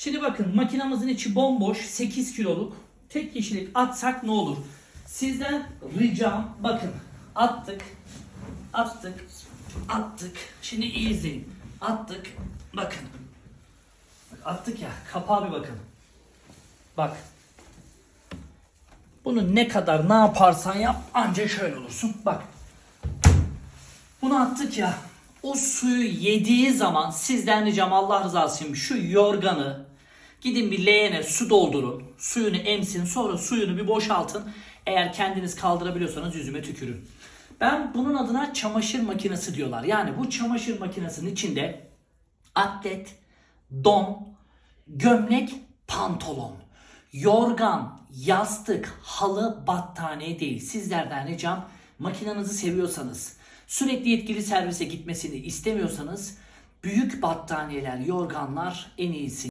Şimdi bakın makinamızın içi bomboş 8 kiloluk. Tek kişilik atsak ne olur? Sizden ricam bakın attık attık attık. Şimdi iyi izleyin. Attık bakın. Bak, attık ya kapağa bir bakın. Bak. Bunu ne kadar ne yaparsan yap anca şöyle olursun. Bak. Bunu attık ya. O suyu yediği zaman sizden ricam Allah rızası için şu yorganı gidin bir leğene su doldurun. Suyunu emsin sonra suyunu bir boşaltın. Eğer kendiniz kaldırabiliyorsanız yüzüme tükürün. Ben bunun adına çamaşır makinesi diyorlar. Yani bu çamaşır makinesinin içinde atlet, don, gömlek, pantolon, yorgan, yastık, halı, battaniye değil. Sizlerden ricam makinenizi seviyorsanız, sürekli yetkili servise gitmesini istemiyorsanız büyük battaniyeler, yorganlar en iyisi.